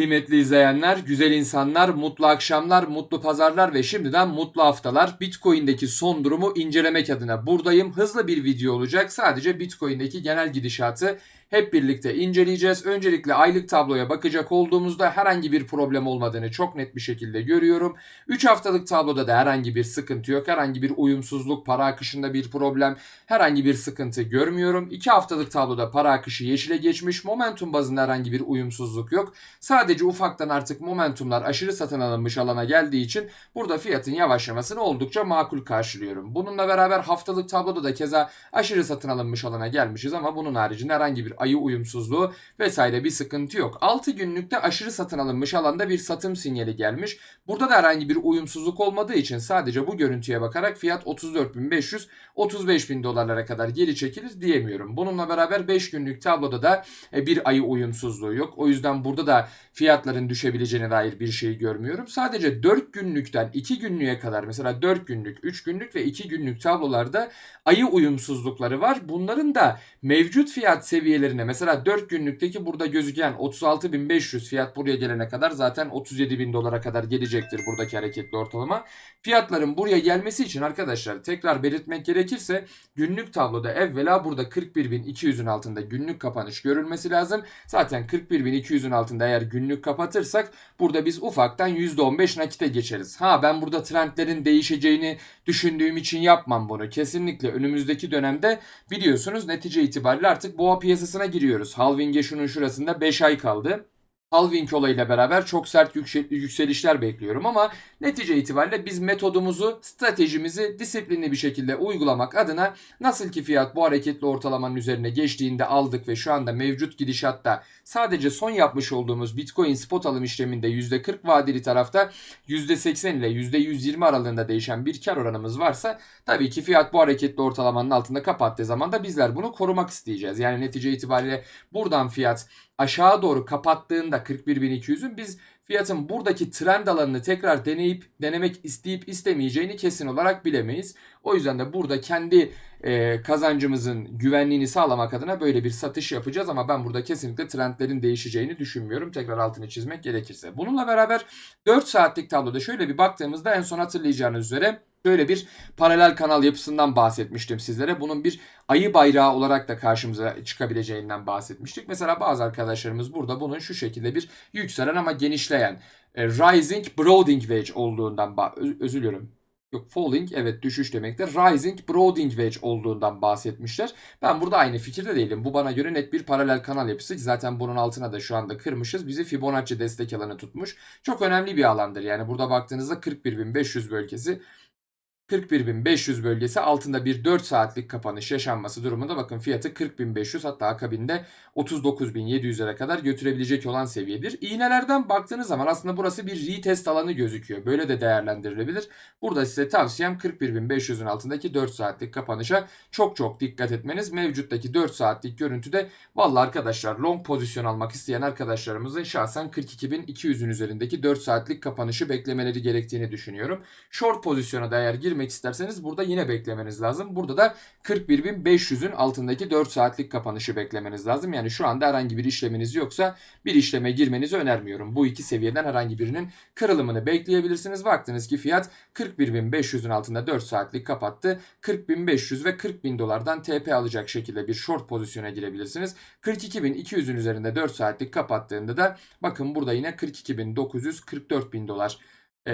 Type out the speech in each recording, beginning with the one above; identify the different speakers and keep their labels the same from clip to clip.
Speaker 1: Kıymetli izleyenler, güzel insanlar, mutlu akşamlar, mutlu pazarlar ve şimdiden mutlu haftalar. Bitcoin'deki son durumu incelemek adına buradayım. Hızlı bir video olacak. Sadece Bitcoin'deki genel gidişatı hep birlikte inceleyeceğiz. Öncelikle aylık tabloya bakacak olduğumuzda herhangi bir problem olmadığını çok net bir şekilde görüyorum. 3 haftalık tabloda da herhangi bir sıkıntı yok. Herhangi bir uyumsuzluk, para akışında bir problem, herhangi bir sıkıntı görmüyorum. 2 haftalık tabloda para akışı yeşile geçmiş. Momentum bazında herhangi bir uyumsuzluk yok. Sadece ufaktan artık momentumlar aşırı satın alınmış alana geldiği için burada fiyatın yavaşlamasını oldukça makul karşılıyorum. Bununla beraber haftalık tabloda da keza aşırı satın alınmış alana gelmişiz ama bunun haricinde herhangi bir ayı uyumsuzluğu vesaire bir sıkıntı yok. 6 günlükte aşırı satın alınmış alanda bir satım sinyali gelmiş. Burada da herhangi bir uyumsuzluk olmadığı için sadece bu görüntüye bakarak fiyat 34.500 35.000 dolarlara kadar geri çekilir diyemiyorum. Bununla beraber 5 günlük tabloda da e, bir ayı uyumsuzluğu yok. O yüzden burada da fiyatların düşebileceğine dair bir şey görmüyorum. Sadece 4 günlükten 2 günlüğe kadar mesela 4 günlük, 3 günlük ve 2 günlük tablolarda ayı uyumsuzlukları var. Bunların da mevcut fiyat seviyelerine mesela 4 günlükteki burada gözüken 36.500 fiyat buraya gelene kadar zaten 37.000 dolara kadar gelecektir buradaki hareketli ortalama. Fiyatların buraya gelmesi için arkadaşlar tekrar belirtmek gerekirse günlük tabloda evvela burada 41.200'ün altında günlük kapanış görülmesi lazım. Zaten 41.200'ün altında eğer günlük kapatırsak burada biz ufaktan %15 nakite geçeriz. Ha ben burada trendlerin değişeceğini düşündüğüm için yapmam bunu. Kesinlikle önümüzdeki dönemde biliyorsunuz netice itibariyle artık boğa piyasasına giriyoruz. Halving'e şunun şurasında 5 ay kaldı. Halving olayıyla beraber çok sert yüksel- yükselişler bekliyorum ama netice itibariyle biz metodumuzu, stratejimizi disiplinli bir şekilde uygulamak adına nasıl ki fiyat bu hareketli ortalamanın üzerine geçtiğinde aldık ve şu anda mevcut gidişatta sadece son yapmış olduğumuz Bitcoin spot alım işleminde %40 vadeli tarafta %80 ile %120 aralığında değişen bir kar oranımız varsa tabii ki fiyat bu hareketli ortalamanın altında kapattığı zaman da bizler bunu korumak isteyeceğiz. Yani netice itibariyle buradan fiyat aşağı doğru kapattığında 41.200'ün biz fiyatın buradaki trend alanını tekrar deneyip denemek isteyip istemeyeceğini kesin olarak bilemeyiz. O yüzden de burada kendi e, kazancımızın güvenliğini sağlamak adına böyle bir satış yapacağız ama ben burada kesinlikle trendlerin değişeceğini düşünmüyorum. Tekrar altını çizmek gerekirse. Bununla beraber 4 saatlik tabloda şöyle bir baktığımızda en son hatırlayacağınız üzere Böyle bir paralel kanal yapısından bahsetmiştim sizlere. Bunun bir ayı bayrağı olarak da karşımıza çıkabileceğinden bahsetmiştik. Mesela bazı arkadaşlarımız burada bunun şu şekilde bir yükselen ama genişleyen e, rising broadening wedge olduğundan bah- ö- özür diliyorum. Yok falling evet düşüş demektir. Rising broadening wedge olduğundan bahsetmişler. Ben burada aynı fikirde değilim. Bu bana göre net bir paralel kanal yapısı. Zaten bunun altına da şu anda kırmışız. Bizi Fibonacci destek alanı tutmuş. Çok önemli bir alandır. Yani burada baktığınızda 41.500 bölgesi 41.500 bölgesi altında bir 4 saatlik kapanış yaşanması durumunda bakın fiyatı 40.500 hatta akabinde 39.700'lere kadar götürebilecek olan seviyedir. İğnelerden baktığınız zaman aslında burası bir retest alanı gözüküyor. Böyle de değerlendirilebilir. Burada size tavsiyem 41.500'ün altındaki 4 saatlik kapanışa çok çok dikkat etmeniz. Mevcuttaki 4 saatlik görüntüde vallahi arkadaşlar long pozisyon almak isteyen arkadaşlarımızın şahsen 42.200'ün üzerindeki 4 saatlik kapanışı beklemeleri gerektiğini düşünüyorum. Short pozisyona da eğer girmek isterseniz burada yine beklemeniz lazım. Burada da 41.500'ün altındaki 4 saatlik kapanışı beklemeniz lazım. Yani şu anda herhangi bir işleminiz yoksa bir işleme girmenizi önermiyorum. Bu iki seviyeden herhangi birinin kırılımını bekleyebilirsiniz. Baktınız ki fiyat 41.500'ün altında 4 saatlik kapattı. 40.500 ve 40.000 dolardan TP alacak şekilde bir short pozisyona girebilirsiniz. 42.200'ün üzerinde 4 saatlik kapattığında da bakın burada yine 42.900 44.000 dolar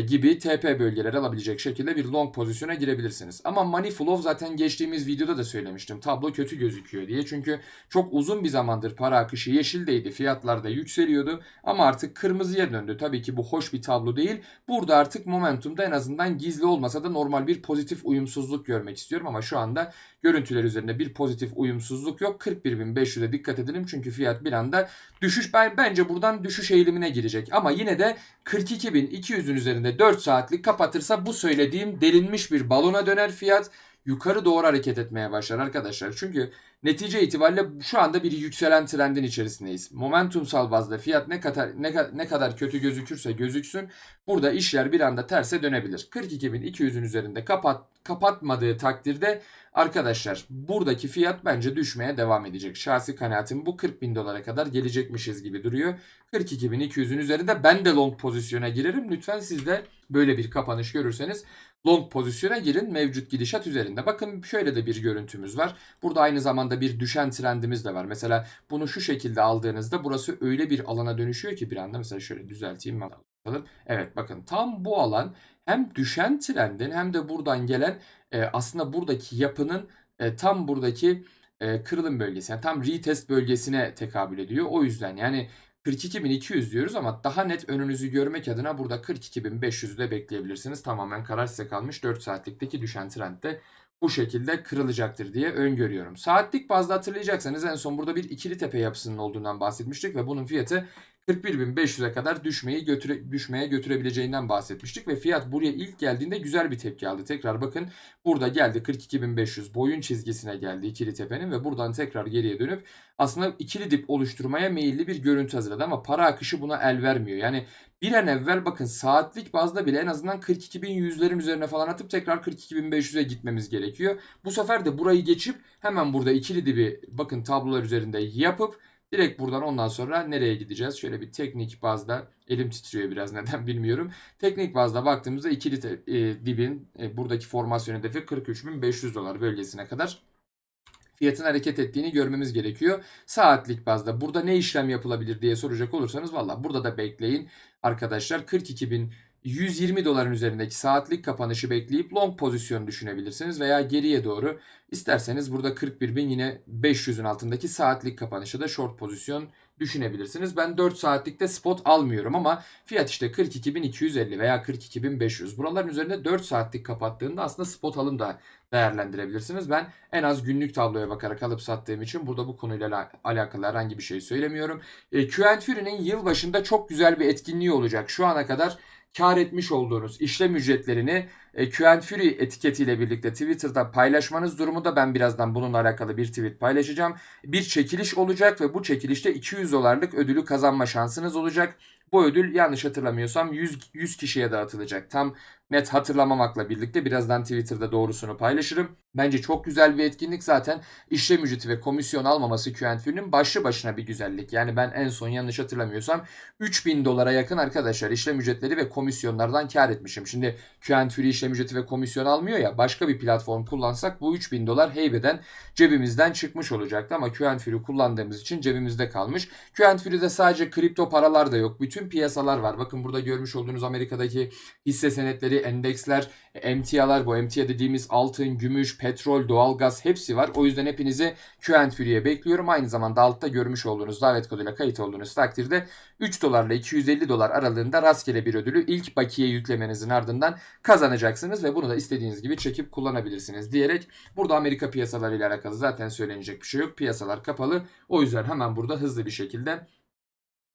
Speaker 1: gibi TP bölgeleri alabilecek şekilde bir long pozisyona girebilirsiniz. Ama money flow zaten geçtiğimiz videoda da söylemiştim. Tablo kötü gözüküyor diye. Çünkü çok uzun bir zamandır para akışı yeşildeydi. Fiyatlar da yükseliyordu. Ama artık kırmızıya döndü. Tabii ki bu hoş bir tablo değil. Burada artık momentumda en azından gizli olmasa da normal bir pozitif uyumsuzluk görmek istiyorum. Ama şu anda görüntüler üzerinde bir pozitif uyumsuzluk yok. 41.500'e dikkat edelim. Çünkü fiyat bir anda düşüş ben bence buradan düşüş eğilimine girecek. Ama yine de 42.200'ün üzerinde 4 saatlik kapatırsa bu söylediğim delinmiş bir balona döner fiyat. Yukarı doğru hareket etmeye başlar arkadaşlar. Çünkü netice itibariyle şu anda bir yükselen trendin içerisindeyiz. Momentumsal bazda fiyat ne kadar ne, ne kadar kötü gözükürse gözüksün burada işler bir anda terse dönebilir. 42.200'ün üzerinde kapat kapatmadığı takdirde arkadaşlar buradaki fiyat bence düşmeye devam edecek. Şahsi kanaatim bu 40.000 dolara kadar gelecekmişiz gibi duruyor. 42.200'ün üzerinde ben de long pozisyona girerim. Lütfen siz de böyle bir kapanış görürseniz long pozisyona girin mevcut gidişat üzerinde. Bakın şöyle de bir görüntümüz var. Burada aynı zamanda bir düşen trendimiz de var. Mesela bunu şu şekilde aldığınızda burası öyle bir alana dönüşüyor ki bir anda mesela şöyle düzelteyim ben. Evet bakın tam bu alan hem düşen trendin hem de buradan gelen e, aslında buradaki yapının e, tam buradaki e, kırılım bölgesi yani tam retest bölgesine tekabül ediyor. O yüzden yani 42.200 diyoruz ama daha net önünüzü görmek adına burada 42.500'ü de bekleyebilirsiniz. Tamamen karar size kalmış 4 saatlikteki düşen trend de bu şekilde kırılacaktır diye öngörüyorum. Saatlik bazda hatırlayacaksanız en son burada bir ikili tepe yapısının olduğundan bahsetmiştik ve bunun fiyatı 41.500'e kadar düşmeyi götüre, düşmeye götürebileceğinden bahsetmiştik ve fiyat buraya ilk geldiğinde güzel bir tepki aldı. Tekrar bakın burada geldi 42.500 boyun çizgisine geldi ikili tepenin ve buradan tekrar geriye dönüp aslında ikili dip oluşturmaya meyilli bir görüntü hazırladı ama para akışı buna el vermiyor. Yani bir an evvel bakın saatlik bazda bile en azından 42.100'lerin üzerine falan atıp tekrar 42.500'e gitmemiz gerekiyor. Bu sefer de burayı geçip hemen burada ikili dibi bakın tablolar üzerinde yapıp Direkt buradan ondan sonra nereye gideceğiz? Şöyle bir teknik bazda elim titriyor biraz neden bilmiyorum. Teknik bazda baktığımızda ikili te, e, dibin e, buradaki formasyon hedefi 43.500 dolar bölgesine kadar fiyatın hareket ettiğini görmemiz gerekiyor. Saatlik bazda burada ne işlem yapılabilir diye soracak olursanız valla burada da bekleyin arkadaşlar 42 120 doların üzerindeki saatlik kapanışı bekleyip long pozisyon düşünebilirsiniz veya geriye doğru isterseniz burada 41 bin yine 500'ün altındaki saatlik kapanışı da short pozisyon düşünebilirsiniz. Ben 4 saatlikte spot almıyorum ama fiyat işte 42.250 veya 42.500. Buraların üzerinde 4 saatlik kapattığında aslında spot alım da değerlendirebilirsiniz. Ben en az günlük tabloya bakarak alıp sattığım için burada bu konuyla alakalı herhangi bir şey söylemiyorum. E, Q Fury'nin yıl başında çok güzel bir etkinliği olacak. Şu ana kadar kar etmiş olduğunuz işlem ücretlerini e, Q Fury etiketiyle birlikte Twitter'da paylaşmanız durumunda ben birazdan bununla alakalı bir tweet paylaşacağım. Bir çekiliş olacak ve bu çekilişte 200 dolarlık ödülü kazanma şansınız olacak. Bu ödül yanlış hatırlamıyorsam 100, 100 kişiye dağıtılacak. Tam net hatırlamamakla birlikte birazdan Twitter'da doğrusunu paylaşırım. Bence çok güzel bir etkinlik zaten işlem ücreti ve komisyon almaması Q&F'nin başlı başına bir güzellik. Yani ben en son yanlış hatırlamıyorsam 3000 dolara yakın arkadaşlar işlem ücretleri ve komisyonlardan kar etmişim. Şimdi Q&F işlem ücreti ve komisyon almıyor ya başka bir platform kullansak bu 3000 dolar heybeden cebimizden çıkmış olacaktı ama Q&F'yi kullandığımız için cebimizde kalmış. Q&F'de sadece kripto paralar da yok. Bütün piyasalar var. Bakın burada görmüş olduğunuz Amerika'daki hisse senetleri, endeksler, emtialar bu emtia dediğimiz altın, gümüş, petrol, doğalgaz hepsi var. O yüzden hepinizi Q&F'ye bekliyorum. Aynı zamanda altta görmüş olduğunuz davet koduyla kayıt olduğunuz takdirde 3 dolarla 250 dolar aralığında rastgele bir ödülü ilk bakiye yüklemenizin ardından kazanacaksınız ve bunu da istediğiniz gibi çekip kullanabilirsiniz diyerek burada Amerika piyasalarıyla alakalı zaten söylenecek bir şey yok. Piyasalar kapalı. O yüzden hemen burada hızlı bir şekilde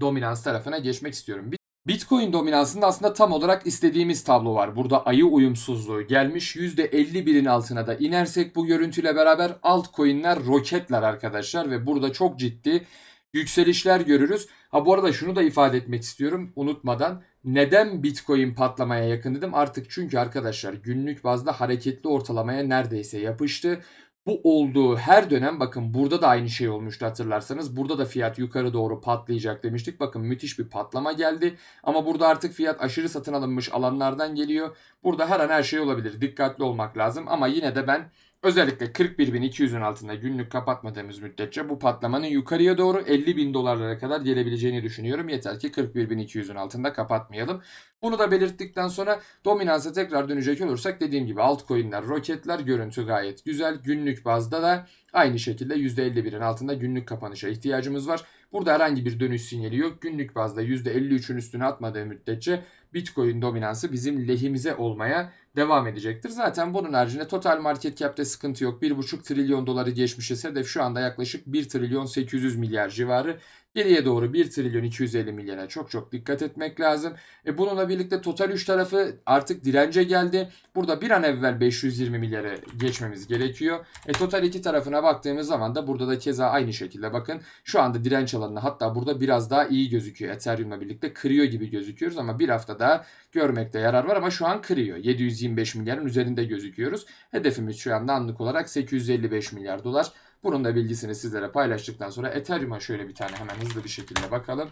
Speaker 1: dominans tarafına geçmek istiyorum. Bitcoin dominansında aslında tam olarak istediğimiz tablo var. Burada ayı uyumsuzluğu gelmiş. %51'in altına da inersek bu görüntüyle beraber altcoin'ler roketler arkadaşlar ve burada çok ciddi yükselişler görürüz. Ha bu arada şunu da ifade etmek istiyorum unutmadan. Neden Bitcoin patlamaya yakın dedim? Artık çünkü arkadaşlar günlük bazda hareketli ortalamaya neredeyse yapıştı. Bu olduğu her dönem bakın burada da aynı şey olmuştu hatırlarsanız. Burada da fiyat yukarı doğru patlayacak demiştik. Bakın müthiş bir patlama geldi. Ama burada artık fiyat aşırı satın alınmış alanlardan geliyor. Burada her an her şey olabilir. Dikkatli olmak lazım. Ama yine de ben özellikle 41.200'ün altında günlük kapatmadığımız müddetçe bu patlamanın yukarıya doğru 50.000 dolarlara kadar gelebileceğini düşünüyorum. Yeter ki 41.200'ün altında kapatmayalım. Bunu da belirttikten sonra dominansa tekrar dönecek olursak dediğim gibi altcoin'ler, roketler görüntü gayet güzel. Günlük bazda da aynı şekilde %51'in altında günlük kapanışa ihtiyacımız var. Burada herhangi bir dönüş sinyali yok. Günlük bazda %53'ün üstüne atmadığı müddetçe Bitcoin dominansı bizim lehimize olmaya devam edecektir. Zaten bunun haricinde total market cap'te sıkıntı yok. 1,5 trilyon doları geçmişiz. Hedef şu anda yaklaşık 1 trilyon 800 milyar civarı. Geriye doğru 1 trilyon 250 milyara çok çok dikkat etmek lazım. E bununla birlikte total 3 tarafı artık dirence geldi. Burada bir an evvel 520 milyara geçmemiz gerekiyor. E total 2 tarafına baktığımız zaman da burada da keza aynı şekilde bakın. Şu anda direnç alanını hatta burada biraz daha iyi gözüküyor. Ethereum'la birlikte kırıyor gibi gözüküyoruz ama bir hafta daha görmekte yarar var ama şu an kırıyor. 725 milyarın üzerinde gözüküyoruz. Hedefimiz şu anda anlık olarak 855 milyar dolar. Bunun da bilgisini sizlere paylaştıktan sonra Ethereum'a şöyle bir tane hemen hızlı bir şekilde bakalım.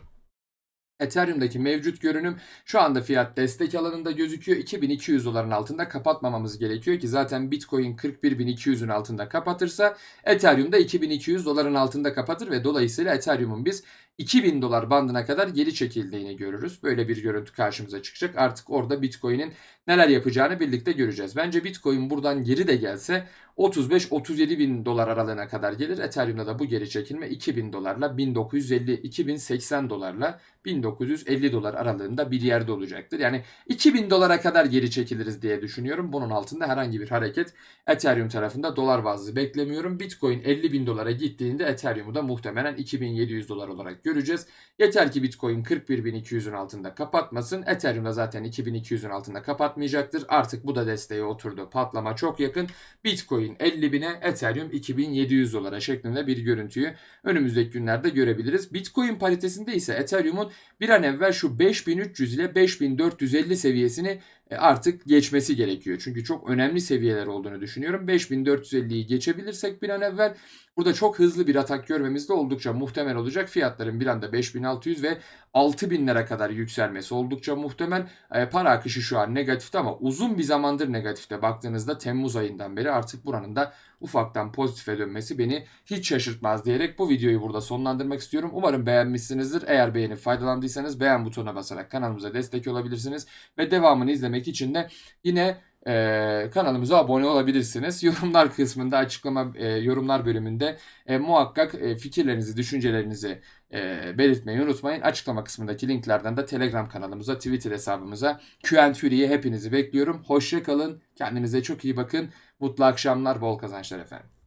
Speaker 1: Ethereum'daki mevcut görünüm şu anda fiyat destek alanında gözüküyor. 2200 doların altında kapatmamamız gerekiyor ki zaten Bitcoin 41200'ün altında kapatırsa Ethereum da 2200 doların altında kapatır ve dolayısıyla Ethereum'un biz 2000 dolar bandına kadar geri çekildiğini görürüz. Böyle bir görüntü karşımıza çıkacak. Artık orada Bitcoin'in neler yapacağını birlikte göreceğiz. Bence Bitcoin buradan geri de gelse 35-37 bin dolar aralığına kadar gelir. Ethereum'da da bu geri çekilme 2000 dolarla 1950-2080 dolarla 1950 dolar aralığında bir yerde olacaktır. Yani 2000 dolara kadar geri çekiliriz diye düşünüyorum. Bunun altında herhangi bir hareket Ethereum tarafında dolar bazlı beklemiyorum. Bitcoin 50 bin dolara gittiğinde Ethereum'u da muhtemelen 2700 dolar olarak göreceğiz. Yeter ki Bitcoin 41.200'ün altında kapatmasın. Ethereum da zaten 2200'ün altında kapatmayacaktır. Artık bu da desteğe oturdu. Patlama çok yakın. Bitcoin 50 bine, Ethereum 2700 dolara şeklinde bir görüntüyü önümüzdeki günlerde görebiliriz. Bitcoin paritesinde ise Ethereum'un bir an evvel şu 5300 ile 5450 seviyesini artık geçmesi gerekiyor. Çünkü çok önemli seviyeler olduğunu düşünüyorum. 5450'yi geçebilirsek bir an evvel burada çok hızlı bir atak görmemiz de oldukça muhtemel olacak. Fiyatların bir anda 5600 ve 6000'lere kadar yükselmesi oldukça muhtemel. E, para akışı şu an negatifte ama uzun bir zamandır negatifte. Baktığınızda Temmuz ayından beri artık buranın da ufaktan pozitife dönmesi beni hiç şaşırtmaz diyerek bu videoyu burada sonlandırmak istiyorum. Umarım beğenmişsinizdir. Eğer beğenip faydalandıysanız beğen butonuna basarak kanalımıza destek olabilirsiniz. Ve devamını izlemek için de yine e, kanalımıza abone olabilirsiniz. Yorumlar kısmında açıklama e, yorumlar bölümünde e, muhakkak e, fikirlerinizi, düşüncelerinizi e, belirtmeyi unutmayın. Açıklama kısmındaki linklerden de Telegram kanalımıza, Twitter hesabımıza, Q&Fury'ye hepinizi bekliyorum. Hoşça kalın. Kendinize çok iyi bakın. Mutlu akşamlar, bol kazançlar efendim.